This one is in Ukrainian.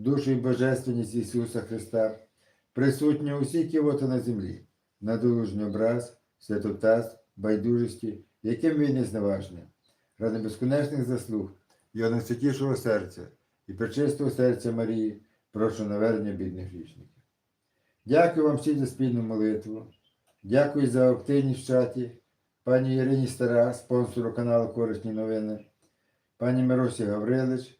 душу і божественність Ісуса Христа, присутню усі ківоти на землі, надолужний образ, святотаз, байдужості, яким він не зневажний, ради безконечних заслуг Його найсвятішого серця і пречистого серця Марії, прошу навернення бідних грішників. Дякую вам всім за спільну молитву. Дякую за активність в чаті. Пані Ірині Стара, спонсору каналу Корисні новини, пані Миросі Гаврилич,